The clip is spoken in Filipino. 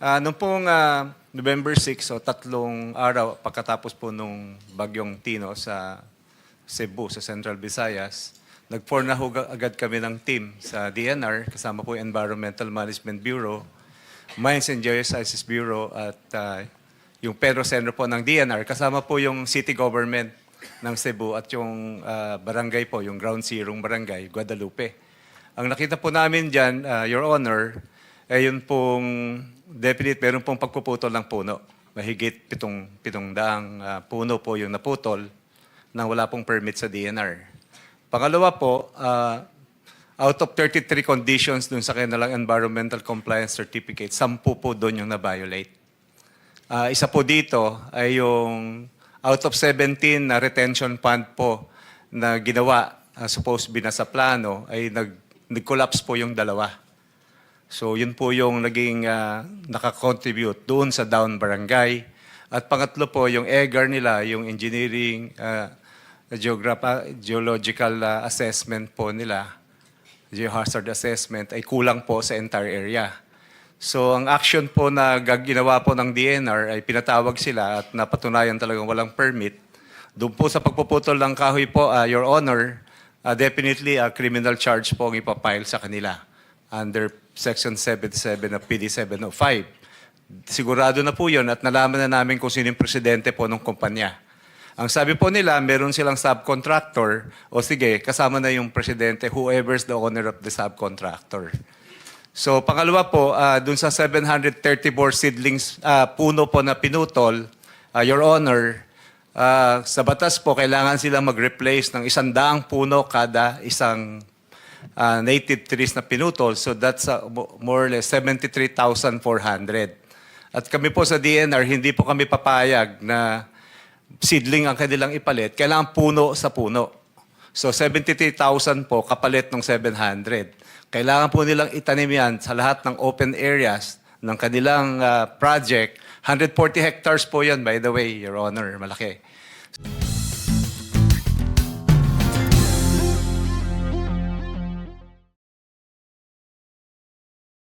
Ah, nung pong ah, November 6, so tatlong araw pagkatapos po nung bagyong Tino sa Cebu, sa Central Visayas, nag-form na ho agad kami ng team sa DNR, kasama po yung Environmental Management Bureau, Mines and Geosciences Bureau at ah, yung Pedro Center po ng DNR, kasama po yung city government ng Cebu at yung ah, barangay po, yung Ground Zero Barangay, Guadalupe. Ang nakita po namin dyan, ah, Your Honor, ay yun pong definite, meron pong pagpuputol ng puno. Mahigit pitong, pitong daang ah, puno po yung naputol nang wala pong permit sa DNR. Pangalawa po, ah, out of 33 conditions dun sa kanilang environmental compliance certificate, 10 po doon yung na-violate. Ah, isa po dito ay yung out of 17 na retention pond po na ginawa, ah, supposed to be plano, ay nag, nag-collapse po yung dalawa. So yun po yung naging ah, nakakontribute doon sa down barangay. At pangatlo po, yung EGAR nila, yung engineering, ah, geograph- geological ah, assessment po nila, geohazard assessment, ay kulang po sa entire area. So ang action po na ginawa po ng DNR ay pinatawag sila at napatunayan talagang walang permit. Doon po sa pagpuputol ng kahoy po, ah, Your Honor, ah, definitely a criminal charge po ang ipapile sa kanila under Section 77 of PD 705. Sigurado na po yun at nalaman na namin kung sino yung presidente po ng kumpanya. Ang sabi po nila, meron silang subcontractor, o sige, kasama na yung presidente, whoever's the owner of the subcontractor. So pangalawa po, ah, dun sa 734 seedlings ah, puno po na pinutol, ah, Your Honor, ah, sa batas po, kailangan silang mag-replace ng isang daang puno kada isang ah, native trees na pinutol. So that's mo- more or less 73,400. At kami po sa DNR, hindi po kami papayag na seedling ang kanilang ipalit. Kailangan puno sa puno. So 73,000 po kapalit ng 700. Kailangan po nilang itanim yan sa lahat ng open areas ng kanilang ah, project. 140 hectares po yan, by the way, Your Honor, malaki.